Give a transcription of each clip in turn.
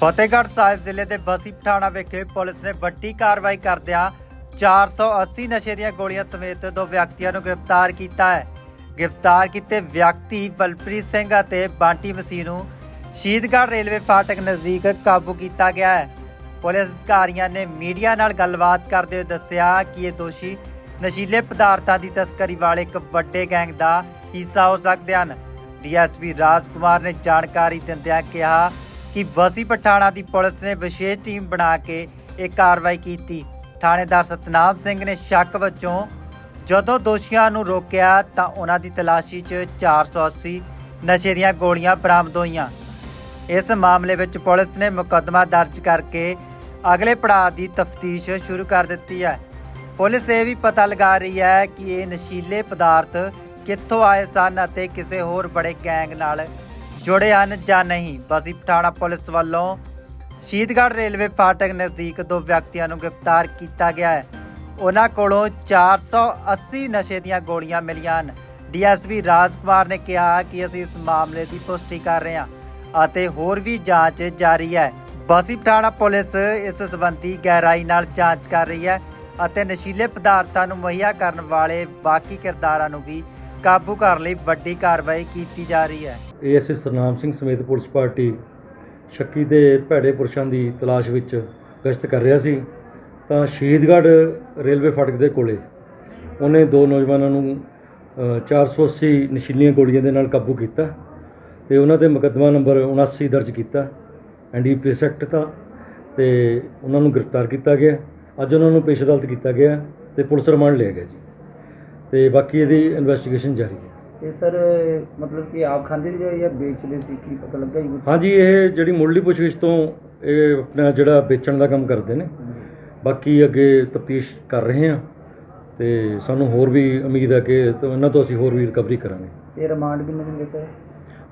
ਫਤਿਹਗੜ੍ਹ ਸਾਹਿਬ ਜ਼ਿਲ੍ਹੇ ਦੇ ਬਸੀ ਪਠਾਣਾ ਵਿਖੇ ਪੁਲਿਸ ਨੇ ਵੱਡੀ ਕਾਰਵਾਈ ਕਰਦਿਆਂ 480 ਨਸ਼ੇ ਦੀਆਂ ਗੋਲੀਆਂ ਸਮੇਤ ਦੋ ਵਿਅਕਤੀਆਂ ਨੂੰ ਗ੍ਰਿਫਤਾਰ ਕੀਤਾ ਹੈ। ਗ੍ਰਿਫਤਾਰ ਕੀਤੇ ਵਿਅਕਤੀ ਬਲਪ੍ਰੀਤ ਸਿੰਘ ਅਤੇ ਬਾਂਟੀ ਮਸੀਹ ਨੂੰ ਸ਼ਹੀਦਗੜ੍ਹ ਰੇਲਵੇ ਫਾਟਕ ਨਜ਼ਦੀਕ ਕਾਬੂ ਕੀਤਾ ਗਿਆ ਹੈ। ਪੁਲਿਸ ਅਧਿਕਾਰੀਆਂ ਨੇ ਮੀਡੀਆ ਨਾਲ ਗੱਲਬਾਤ ਕਰਦੇ ਹੋਏ ਦੱਸਿਆ ਕਿ ਇਹ ਦੋਸ਼ੀ ਨਸ਼ੀਲੇ ਪਦਾਰਥਾਂ ਦੀ ਤਸਕਰੀ ਵਾਲੇ ਇੱਕ ਵੱਡੇ ਗੈਂਗ ਦਾ ਹਿੱਸਾ ਹੋ ਸਕਦੇ ਹਨ। ਡੀਐਸਪੀ ਰਾਜ ਕੁਮਾਰ ਨੇ ਜਾਣਕਾਰੀ ਦਿੰਦਿਆਂ ਕਿਹਾ ਕਿ ਵਸੀ ਪਠਾਣਾ ਦੀ ਪੁਲਿਸ ਨੇ ਵਿਸ਼ੇਸ਼ ਟੀਮ ਬਣਾ ਕੇ ਇਹ ਕਾਰਵਾਈ ਕੀਤੀ। ਥਾਣੇਦਾਰ ਸਤਨਾਮ ਸਿੰਘ ਨੇ ਸ਼ੱਕ ਵਜੋਂ ਜਦੋਂ ਦੋਸ਼ੀਆਂ ਨੂੰ ਰੋਕਿਆ ਤਾਂ ਉਹਨਾਂ ਦੀ ਤਲਾਸ਼ੀ 'ਚ 480 ਨਸ਼ੇ ਦੀਆਂ ਗੋਲੀਆਂ ਬਰਾਮਦ ਹੋਈਆਂ। ਇਸ ਮਾਮਲੇ ਵਿੱਚ ਪੁਲਿਸ ਨੇ ਮੁਕੱਦਮਾ ਦਰਜ ਕਰਕੇ ਅਗਲੇ ਪੜਾਅ ਦੀ ਤਫਤੀਸ਼ ਸ਼ੁਰੂ ਕਰ ਦਿੱਤੀ ਹੈ। ਪੁਲਿਸ ਇਹ ਵੀ ਪਤਾ ਲਗਾ ਰਹੀ ਹੈ ਕਿ ਇਹ ਨਸ਼ੀਲੇ ਪਦਾਰਥ ਕਿੱਥੋਂ ਆਏ ਸਨ ਅਤੇ ਕਿਸੇ ਹੋਰ ਬੜੇ ਗੈਂਗ ਨਾਲ ਜੁੜੇ ਹਨ ਜਾਂ ਨਹੀਂ। ਬਸੀ ਪਠਾਣਾ ਪੁਲਿਸ ਵੱਲੋਂ ਸ਼ਹੀਦਗੜ੍ਹ ਰੇਲਵੇ ਫਾਟਕ ਨਜ਼ਦੀਕ ਦੋ ਵਿਅਕਤੀਆਂ ਨੂੰ ਗ੍ਰਿਫਤਾਰ ਕੀਤਾ ਗਿਆ ਹੈ। ਉਹਨਾਂ ਕੋਲੋਂ 480 ਨਸ਼ੇ ਦੀਆਂ ਗੋਲੀਆਂ ਮਿਲੀਆਂ ਹਨ। ਡੀਐਸਪੀ ਰਾਜ ਕੁਮਾਰ ਨੇ ਕਿਹਾ ਕਿ ਅਸੀਂ ਇਸ ਮਾਮਲੇ ਦੀ ਪੁਸ਼ਟੀ ਕਰ ਰਹੇ ਹਾਂ ਅਤੇ ਹੋਰ ਵੀ ਜਾਂਚ ਜਾਰੀ ਹੈ। ਬਸੀ ਪਠਾਣਾ ਪੁਲਿਸ ਇਸ ਸਬੰਧੀ ਗਹਿਰਾਈ ਨਾਲ ਜਾਂਚ ਕਰ ਰਹੀ ਹੈ ਅਤੇ ਨਸ਼ੀਲੇ ਪਦਾਰਥਾਂ ਨੂੰ ਮੁਹੱਈਆ ਕਰਨ ਵਾਲੇ ਬਾਕੀ ਕਿਰਦਾਰਾਂ ਨੂੰ ਵੀ ਕਾਬੂ ਕਰਨ ਲਈ ਵੱਡੀ ਕਾਰਵਾਈ ਕੀਤੀ ਜਾ ਰਹੀ ਹੈ। ਏਐਸਏ ਸਰਨਾਮ ਸਿੰਘ ਸਮੇਤ ਪੁਲਿਸ ਪਾਰਟੀ ਸ਼ੱਕੀ ਦੇ ਭੈੜੇ ਪੁਰਸ਼ਾਂ ਦੀ ਤਲਾਸ਼ ਵਿੱਚ ਗਸ਼ਤ ਕਰ ਰਿਹਾ ਸੀ। ਤਾਂ ਸ਼ਹੀਦਗੜ੍ਹ ਰੇਲਵੇ ਫਾਟਕ ਦੇ ਕੋਲੇ ਉਹਨੇ ਦੋ ਨੌਜਵਾਨਾਂ ਨੂੰ ਅ, 480 ਨਸ਼ੀਲੀਆਂ ਗੋਲੀਆਂ ਦੇ ਨਾਲ ਕਾਬੂ ਕੀਤਾ ਤੇ ਉਹਨਾਂ ਤੇ ਮੁਕੱਦਮਾ ਨੰਬਰ 79 ਦਰਜ ਕੀਤਾ। ਐਨਡੀਪੀਐਸ ਐਕਟ ਦਾ ਤੇ ਉਹਨਾਂ ਨੂੰ ਗ੍ਰਿਫਤਾਰ ਕੀਤਾ ਗਿਆ। ਅੱਜ ਉਹਨਾਂ ਨੂੰ ਪੇਸ਼ ਅਦਾਲਤ ਕੀਤਾ ਗਿਆ ਤੇ ਪੁਲਿਸ ਰਿਮਾਂਡ ਲਿਆ ਗਿਆ ਜੀ। ਤੇ ਬਾਕੀ ਇਹਦੀ ਇਨਵੈਸਟੀਗੇਸ਼ਨ ਜਾਰੀ ਹੈ। ਤੇ ਸਰ ਮਤਲਬ ਕਿ ਆਪ ਖਾਂਦੇ ਸੀ ਜਾਂ ਵੇਚਦੇ ਸੀ? ਕੀ ਪਤਾ ਲੱਗਾ ਜੀ ਕੁਛ? ਹਾਂਜੀ ਇਹ ਜਿਹੜੀ ਮੁੱਢਲੀ ਪੁੱਛਗਿੱਛ ਤੋਂ ਇਹ ਆਪਣਾ ਜਿਹੜਾ ਵੇਚਣ ਦਾ ਕੰਮ ਕਰਦੇ ਨੇ। ਬਾਕੀ ਅੱਗੇ ਤਫਤੀਸ਼ ਕਰ ਰਹੇ ਹਾਂ ਤੇ ਸਾਨੂੰ ਹੋਰ ਵੀ ਉਮੀਦ ਹੈ ਕਿ ਤੋਂ ਇਹਨਾਂ ਤੋਂ ਅਸੀਂ ਹੋਰ ਵੀ ਰਿਕਵਰੀ ਕਰਾਂਗੇ। ਤੇ ਰਿਮਾਂਡ ਕਿੰਨੇ ਦਿਨ ਦੇ ਸਰ?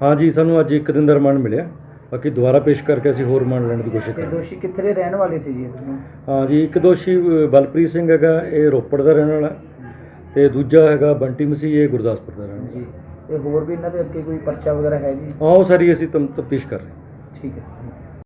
ਹਾਂਜੀ ਸਾਨੂੰ ਅੱਜ ਇੱਕ ਦਿਨ ਦਾ ਰਿਮਾਂਡ ਮਿਲਿਆ। ਬਾਕੀ ਦੁਬਾਰਾ ਪੇਸ਼ ਕਰਕੇ ਅਸੀਂ ਹੋਰ ਰਿਮਾਂਡ ਲੈਣ ਦੀ ਕੋਸ਼ਿਸ਼ ਤੇ ਕਰਾਂਗੇ। ਦੋਸ਼ੀ ਕਿੱਥੇ ਦੇ ਰਹਿਣ ਵਾਲੇ ਸੀ ਜੀ ਇਹਨੂੰ ਹਾਂਜੀ ਇੱਕ ਦੋਸ਼ੀ ਅ, ਬਲਪ੍ਰੀਤ ਸਿੰਘ ਹੈਗਾ ਇਹ ਰੋਪੜ ਦਾ ਰਹਿਣ ਵਾਲਾ। ਤੇ ਦੂਜਾ ਹੈਗਾ ਬੰਟੀ ਮਸੀਹ ਇਹ ਗੁਰਦਾਸਪੁਰ ਦਾ ਰਹਿਣ ਜੀ। ਤੇ ਹੋਰ ਵੀ ਇਹਨਾਂ ਦੇ ਅੱਗੇ ਕੋਈ ਪਰਚਾ ਵਗੈਰਾ ਹੈ ਜੀ? ਆਹ ਉਹ ਸਾਰੀ ਅਸੀਂ ਤਫਤੀਸ਼ ਕਰ ਰਹੇ ਹਾਂ। ਠੀਕ ਹੈ।